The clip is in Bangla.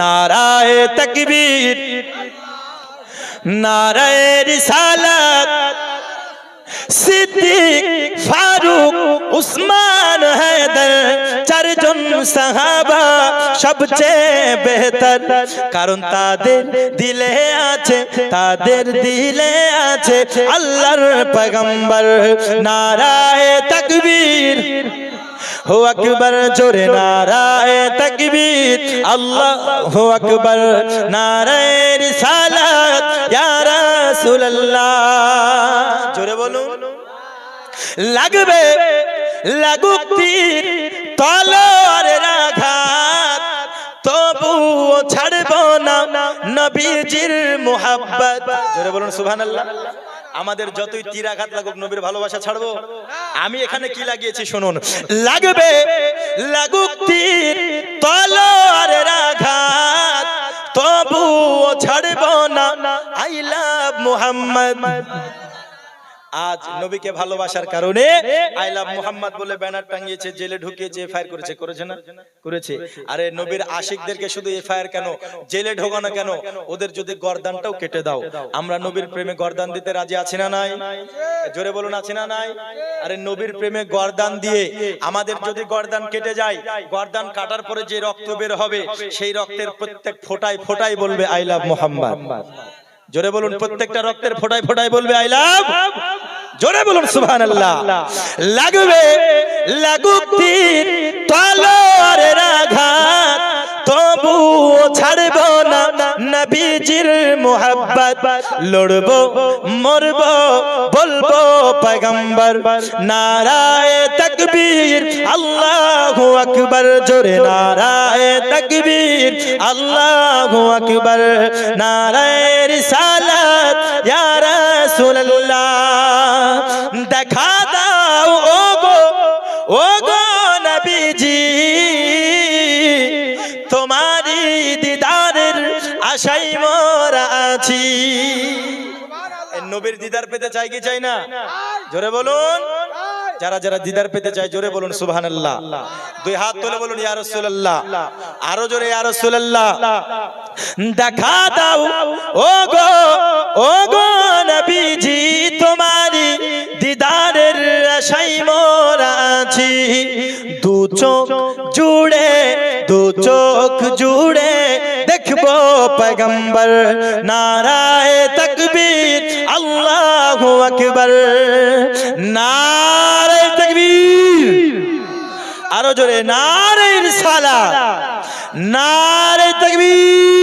নারায় তকবীর, নারায় রিসালাত, সিদ্দিক ফারুক উসমান হায়দার চারজন সাহাবা সবচেয়ে বেহতর। কারণ তাদের দিলে আছে, তাদের দিলে আছে আল্লাহর পয়গম্বর নারায় তকবীর হো আকবর জোরে নারায় তকবীর। আল্লাহ হো আকবর, নারায় রিসালাত। ইয়া রাসূলুল্লাহ। জোরে বলুন। লাগবে লাগুক তীর তলোয়ারের আঘাত তবুও ছাড়বো না নবীজির মুহাব্বত। জোরে বলুন, সুবহানাল্লাহ। আমাদের যতই তীরাঘাত লাগুক নবীর ভালোবাসা ছাড়বো। আমি এখানে কি লাগিয়েছি শুনুন। লাগবে লাগুক তীর তলোয়ারের আঘাত তবুও ছাড়বো না। আই লাভ মুহাম্মদ আজ নবীকে ভালোবাসার কারণে আই লাভ মুহাম্মদ বলে ব্যানার টাঙিয়েছে জেলে ঢুকিয়েছে এফআইআর করেছে করেছে না? করেছে। আরে নবীর আশিকদেরকে শুধু এফআইআর কেন? জেলে ঢোকানো কেন? ওদের যদি গর্দানটাও কেটে দাও। আমরা নবীর প্রেমে গর্দান দিতে রাজি আছি না নাই? জোরে বলুন আছি না নাই? আরে নবীর প্রেমে গর্দান দিয়ে আমাদের যদি গর্দান কেটে যায় গর্দান কাটার পরে যে রক্ত বের হবে সেই রক্তের প্রত্যেক ফোটায় ফোটায় বলবে আই লাভ মুহাম্মদ জোরে বলুন প্রত্যেকটা রক্তের ফোটায় ফোটায় বলবে আই লাভ। জোরে বলুন সুবহানাল্লাহ। লাগবে লাগুক তীর তলোয়ারের আঘাত। তবু ছাড়ব না নবীজির মোহাব্বত। লড়ব মরব বলব পয়গম্বর নারায় তকবীর আল্লাহু আকবার। জোরে নারায় তকবীর আল্লাহু আকবার। নারায় রাসূলুল্লাহ দেখা দাও ও গো ও গো নবীজি তোমারি দিদারের আশাই মোরা আছি। নবীর দিদার পেতে চাই কি চাই না? জোরে বলুন। যারা যারা দিদার পেতে চায়, জোরে বলুন, সুবহানাল্লাহ। দুই হাত তুলে বলুন আরও জোরে, ইয়া রাসূলুল্লাহ। দেখা দাও ও গো ও গো দু চোখ জুড়ে, দু চোখ জুড়ে, দেখব পয়গম্বর নারায় তকবীর, আল্লাহু আকবার। নারায় তকবীর। আরও জোরে নারে সালা নারে তকবীর।